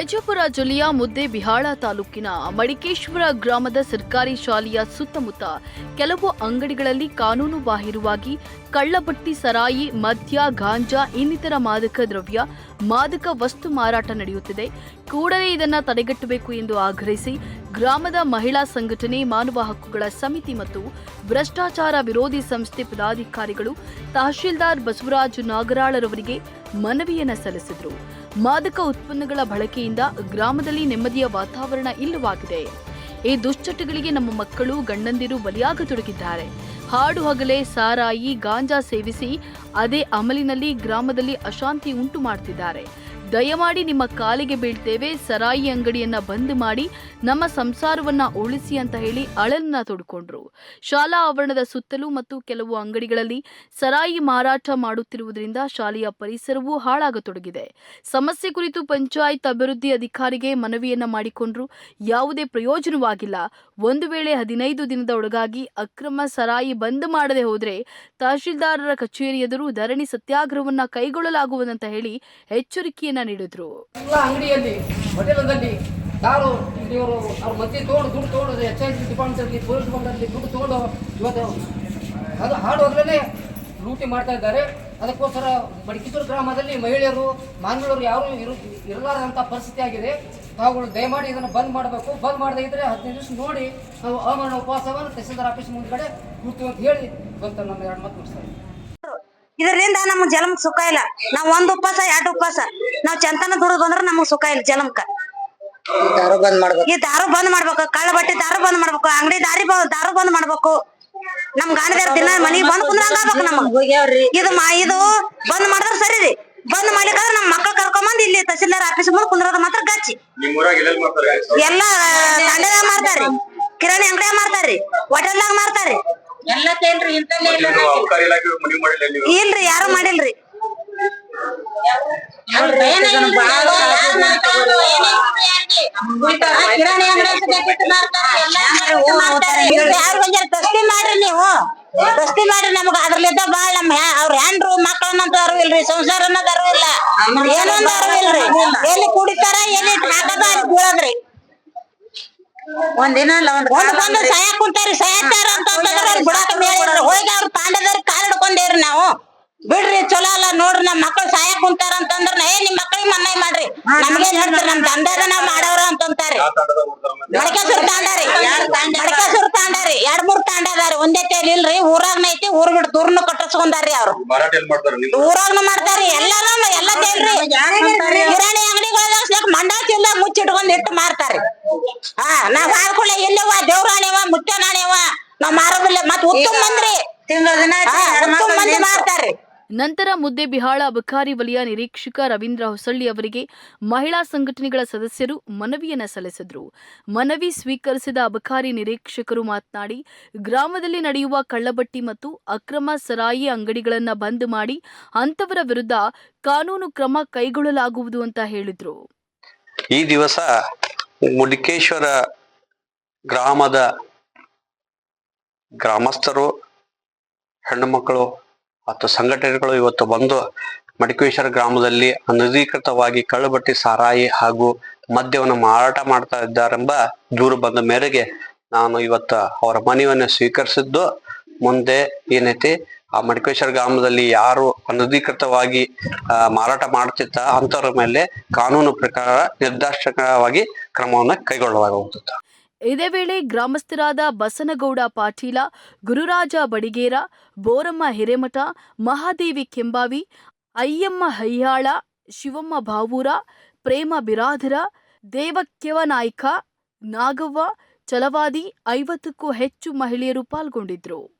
ವಿಜಯಪುರ ಜಿಲ್ಲೆಯ ಮುದ್ದೇಬಿಹಾಳ ತಾಲೂಕಿನ ಮಡಿಕೇಶ್ವರ ಗ್ರಾಮದ ಸರ್ಕಾರಿ ಶಾಲೆಯ ಸುತ್ತಮುತ್ತ ಕೆಲವು ಅಂಗಡಿಗಳಲ್ಲಿ ಕಾನೂನು ಬಾಹಿರವಾಗಿ ಕಳ್ಳಬಟ್ಟಿ ಸರಾಯಿ, ಮದ್ಯ, ಗಾಂಜಾ, ಇನ್ನಿತರ ಮಾದಕ ದ್ರವ್ಯ, ಮಾದಕ ವಸ್ತು ಮಾರಾಟ ನಡೆಯುತ್ತಿದೆ. ಕೂಡಲೇ ಇದನ್ನು ತಡೆಗಟ್ಟಬೇಕು ಎಂದು ಆಗ್ರಹಿಸಿ ಗ್ರಾಮದ ಮಹಿಳಾ ಸಂಘಟನೆ, ಮಾನವ ಹಕ್ಕುಗಳ ಸಮಿತಿ ಮತ್ತು ಭ್ರಷ್ಟಾಚಾರ ವಿರೋಧಿ ಸಂಸ್ಥೆ ಪದಾಧಿಕಾರಿಗಳು ತಹಶೀಲ್ದಾರ್ ಬಸವರಾಜ್ ನಾಗರಾಳರವರಿಗೆ ಮನವಿಯನ್ನು ಸಲ್ಲಿಸಿದರು. ಮಾದಕ ಉತ್ಪನ್ನಗಳ ಬಳಕೆಯಿಂದ ಗ್ರಾಮದಲ್ಲಿ ನೆಮ್ಮದಿಯ ವಾತಾವರಣ ಇಲ್ಲವಾಗಿದೆ. ಈ ದುಶ್ಚಟಗಳಿಗೆ ನಮ್ಮ ಮಕ್ಕಳು ಗಂಡಂದಿರು ಬಲಿಯಾಗತೊಡಗಿದ್ದಾರೆ. ಹಾಡು ಹಗಲೇ ಸಾರಾಯಿ, ಗಾಂಜಾ ಸೇವಿಸಿ, ಅದೇ ಅಮಲಿನಲ್ಲಿ ಗ್ರಾಮದಲ್ಲಿ ಅಶಾಂತಿ ಉಂಟು ಮಾಡ್ತಿದ್ದಾರೆ. ದಯಮಾಡಿ ನಿಮ್ಮ ಕಾಲಿಗೆ ಬೀಳ್ತೇವೆ. ಸರಾಯಿ ಅಂಗಡಿಯನ್ನ ಬಂದ್ ಮಾಡಿ ನಮ್ಮ ಸಂಸಾರವನ್ನ ಉಳಿಸಿ ಅಂತ ಹೇಳಿ ಅಳಲನ್ನ ತೊಡ್ಕೊಂಡ್ರು. ಶಾಲಾ ಆವರಣದ ಸುತ್ತಲೂ ಮತ್ತು ಕೆಲವು ಅಂಗಡಿಗಳಲ್ಲಿ ಸರಾಯಿ ಮಾರಾಟ ಮಾಡುತ್ತಿರುವುದರಿಂದ ಶಾಲೆಯ ಪರಿಸರವೂ ಹಾಳಾಗತೊಡಗಿದೆ. ಸಮಸ್ಯೆ ಕುರಿತು ಪಂಚಾಯತ್ ಅಭಿವೃದ್ಧಿ ಅಧಿಕಾರಿಗೆ ಮನವಿಯನ್ನ ಮಾಡಿಕೊಂಡ್ರು. ಯಾವುದೇ ಪ್ರಯೋಜನವಾಗಿಲ್ಲ. ಒಂದು ವೇಳೆ ಹದಿನೈದು ದಿನದ ಒಳಗಾಗಿ ಅಕ್ರಮ ಸರಾಯಿ ಬಂದ್ ಮಾಡದೆ ಹೋದ್ರೆ ತಹಶೀಲ್ದಾರರ ಕಚೇರಿ ಎದುರು ಧರಣಿ ಸತ್ಯಾಗ್ರಹವನ್ನ ಕೈಗೊಳ್ಳಲಾಗುವುದಂತ ಹೇಳಿ ಎಚ್ಚರಿಕೆಯನ್ನ ನೀಡಿದ್ರು. ಅಂಗಡಿಯಲ್ಲಿ ಹೋಟೆಲದಲ್ಲಿ ಯಾರು ಇವರು ಅವ್ರ ಮತ್ತೆ ತೋಡು ದುಡ್ಡು ತೋಡು ಎಚ್ ಐ ಸಿ ಡಿಪಾರ್ಟ್ಮೆಂಟಲ್ಲಿ, ಪೊಲೀಸ್ ಡಿಪಾರ್ಟ್ಮೆಂಟಲ್ಲಿ ದುಡ್ಡು ತೋಡು ಇವತ್ತು ಅದು ಹಾಡು ಹೋಗ್ಲೇ ಲೂಟಿ ಮಾಡ್ತಾ ಇದ್ದಾರೆ. ಅದಕ್ಕೋಸ್ಕರ ಬಡಕಿಸೂರು ಗ್ರಾಮದಲ್ಲಿ ಮಹಿಳೆಯರು ಮಾನವರು ಯಾರು ಇರು ಇರಲಾರದಂಥ ಪರಿಸ್ಥಿತಿ ಆಗಿದೆ. ತಾವುಗಳು ದಯಮಾಡಿ ಇದನ್ನು ಬಂದ್ ಮಾಡಬೇಕು. ಬಂದ್ ಮಾಡದೇ ಇದ್ರೆ ಹದಿನೈದು ದಿವಸ ನೋಡಿ ನಾವು ಅವಮಾನ ಉಪವಾಸವನ್ನು ತಹಸೀಲ್ದಾರ್ ಆಫೀಸ್ ಮುಂದ್ಗಡೆ ಕೂತು ಅಂತ ಹೇಳಿ ಬಂತು ನಮ್ಮ ಎರಡು ಮಾತು ಮುಗಿಸ್ತಾರೆ ಇದರಿಂದ ನಮ್ ಜಲಮಕ್ ಸುಖ ಇಲ್ಲ. ನಾವ್ ಒಂದ್ ಉಪವಾಸ ಎರಡ್ ಉಪವಾಸ. ನಾವ್ ಚಂತನ ದುಡಿದ್ ಬಂದ್ರ ನಮಗ್ ಸುಖ ಇಲ್ಲ ಜಲಮಕ್ಕ ದಾರು ಬಂದ್ ಮಾಡ್ಬೇಕು. ಈ ದಾರು ಬಂದ್ ಮಾಡ್ಬೇಕು. ಕಳ್ಳ ಬಟ್ಟೆ ದಾರು ಬಂದ್ ಮಾಡ್ಬೇಕು. ಅಂಗಡಿ ದಾರಿ ದಾರು ಬಂದ್ ಮಾಡ್ಬೇಕು. ನಮ್ ಗಾಣದಾರ ದಿನ ಮನಿಗ್ ಬಂದ್ ಕುಂದ್ರಂಗ ಆಗ್ಬೇಕು ನಮಗ್. ಇದು ಇದು ಬಂದ್ ಮಾಡಿದ್ರ ಸರಿ ರೀ. ಬಂದ್ ಮಾಡ್ಲಿಕ್ಕಂದ್ರ ನಮ್ ಮಕ್ಳು ಕರ್ಕೊಂಬಂದ್ ಇಲ್ಲಿ ತಹಸೀಲ್ದಾರ್ ಆಫೀಸ್ ಮುಂದ್ ಕುಂದ್ರದ ಮಾತ್ರ ಗಾಚಿ. ಎಲ್ಲಾ ತಂಡದಾಗ ಮಾಡ್ತಾರ್ರಿ. ಕಿರಾಣಿ ಅಂಗಡಿಯಾಗ ಮಾರ್ತಾರ್ರಿ ಹೋಟೆಲ್ದಾಗ ಮಾರ್ತಾರ್ರಿ ಯಾರು ಇಲ್ರಿ ಯಾರು ಮಾಡಿಲ್ರಿ ತಸ್ತಿ ಮಾಡ್ರಿ ನೀವು. ತಸ್ತಿ ಮಾಡ್ರಿ ನಮಗ ಅದ್ರಲ್ಲಿದ್ದ ಬಾಳ ನಮ್ಮ ಅವ್ರ ಹೆಂಡ್ರು ಮಕ್ಕಳನ್ನಂತ ಅರಿವು ಇಲ್ರಿ ಸಂಸಾರ ಅನ್ನೋದು ಅರಿವು ಇಲ್ಲ. ಏನೊಂದ್ ಅರಿವು ಇಲ್ರಿ. ಎಲ್ಲಿ ಕುಡಿತಾರ ಎಲ್ಲಿ ಹಾಕದ ಅಲ್ಲಿ ಬೀಳದ್ರಿ. ಒಂದಿನ ಅಲ್ಲ ಒಂದ್ ಒಂದ್ ಸಹಾಯ ಕುಂತಾರಿ ಸಹಾಯತಾರ ಅಂತಂದ್ರೆ ಬಿಡಾಕ ಮೇಲಿಲ್ರಿ ಹೋಗಿ ಅವ್ರ ತಾಂಡದವ್ರ ಕಾಲ್ ಹಿಡ್ಕೊಂಡೇವ್ರಿ ನಾವು. ಬಿಡ್ರಿ ಚಲೋ ಅಲ್ಲ ನೋಡ್ರಿ ನಮ್ ಮಕ್ಳು ಸಹಾಯ ಕುಂತಾರ ಅಂತಂದ್ರ ಏ ನಿಮ್ ಮಕ್ಳಿಗೆ ಮನ್ನೈ ಮಾಡ್ರಿ? ನಮ್ಗೇನ್ ಹೇಳ್ತೀರಿ? ನಮ್ ತಂದೆದ ನಾವ್ ಮಾಡವ್ರ ಅಂತಂತಾರಿ? ಮಡಕೇಶ್ವರ ತಾಂಡಾರಿ. ಮಡಕೇಶ್ವರ ತಾಂಡಾರಿ. ಎರಡ್ ಮೂರ್ ತಾಂಡ ಅದಾರಿ ಒಂದೇ ತೇಲಿ ಇಲ್ರಿ ಊರಾಗ್ನ ಐತಿ ಊರ್ ಬಿಟ್ಟು ದೂರ್ನು ಕಟ್ಟಿಸ್ಕೊಂಡಾರಿ ಅವ್ರು. ಊರಾಗ್ನು ಮಾಡ್ತಾರಿ ಎಲ್ಲಾನು ಎಲ್ಲ ತೇಲ್ರಿ. ಕಿರಾಣಿ ಅಂಗಡಿಗಳ ಮಂಡಾಚಿಲ್ಲ ಚೀಲ ಮುಚ್ಚಿಟ್ಕೊಂಡ್ ಇಟ್ಟು ಮಾರ್ತಾರಿ. ಹಾ ನಾವ್ ಹಾಡ್ಕೊಳ್ಳೆ ಎಲ್ಲವ ದೇವ್ರಾಣಿವ ನಾವ್ ಮಾರೋದಿಲ್ಲ. ಮತ್ ಉತ್ತಮ ಮಂದಿ ಮಾರ್ತಾರ್ರಿ. ನಂತರ ಮುದ್ದೆಬಿಹಾಳ ಅಬಕಾರಿ ವಲಯ ನಿರೀಕ್ಷಕ ರವೀಂದ್ರ ಹೊಸಳ್ಳಿ ಅವರಿಗೆ ಮಹಿಳಾ ಸಂಘಟನೆಗಳ ಸದಸ್ಯರು ಮನವಿಯನ್ನ ಸಲ್ಲಿಸಿದ್ರು. ಮನವಿ ಸ್ವೀಕರಿಸಿದ ಅಬಕಾರಿ ನಿರೀಕ್ಷಕರು ಮಾತನಾಡಿ ಗ್ರಾಮದಲ್ಲಿ ನಡೆಯುವ ಕಳ್ಳಬಟ್ಟಿ ಮತ್ತು ಅಕ್ರಮ ಸರಾಯಿ ಅಂಗಡಿಗಳನ್ನ ಬಂದ್ ಮಾಡಿ ಅಂತವರ ವಿರುದ್ಧ ಕಾನೂನು ಕ್ರಮ ಕೈಗೊಳ್ಳಲಾಗುವುದು ಅಂತ ಹೇಳಿದ್ರು. ಈ ದಿವಸ ಮುಡಿಕೇಶ್ವರ ಗ್ರಾಮದ ಗ್ರಾಮಸ್ಥರು ಹೆಣ್ಣು ಮಕ್ಕಳು ಮತ್ತು ಸಂಘಟನೆಗಳು ಇವತ್ತು ಬಂದು ಮಡಿಕೇಶ್ವರ ಗ್ರಾಮದಲ್ಲಿ ಅನಧಿಕೃತವಾಗಿ ಕಳ್ಳಬಟ್ಟಿ ಸಾರಾಯಿ ಹಾಗೂ ಮದ್ಯವನ್ನು ಮಾರಾಟ ಮಾಡ್ತಾ ಇದ್ದಾರೆಂಬ ದೂರು ಬಂದ ಮೇರೆಗೆ ನಾನು ಇವತ್ತು ಅವರ ಮನವಿಯನ್ನು ಸ್ವೀಕರಿಸಿದ್ದು. ಮುಂದೆ ಏನೈತಿ ಆ ಮಡಿಕೇಶ್ವರ ಗ್ರಾಮದಲ್ಲಿ ಯಾರು ಅನಧಿಕೃತವಾಗಿ ಮಾರಾಟ ಮಾಡುತ್ತಿದ್ದ ಅಂತವ್ರ ಮೇಲೆ ಕಾನೂನು ಪ್ರಕಾರ ನಿರ್ದಾಕ್ಷಿಣ್ಯವಾಗಿ ಕ್ರಮವನ್ನು ಕೈಗೊಳ್ಳಲಾಗುತ್ತದೆ ಇದೇ ವೇಳೆ ಗ್ರಾಮಸ್ಥರಾದ ಬಸನಗೌಡ ಪಾಟೀಲ, ಗುರುರಾಜ ಬಡಿಗೇರ, ಬೋರಮ್ಮ ಹಿರೇಮಠ, ಮಹಾದೇವಿ ಕೆಂಬಾವಿ, ಅಯ್ಯಮ್ಮ ಹಯ್ಯಾಳ ಶಿವಮ್ಮ ಭಾವೂರ ಪ್ರೇಮ ಬಿರಾಧರ ದೇವಕ್ಯವ ನಾಯ್ಕ, ನಾಗವ್ವ, ಚಲವಾದಿ ಐವತ್ತಕ್ಕೂ ಹೆಚ್ಚು ಮಹಿಳೆಯರು ಪಾಲ್ಗೊಂಡಿದ್ರು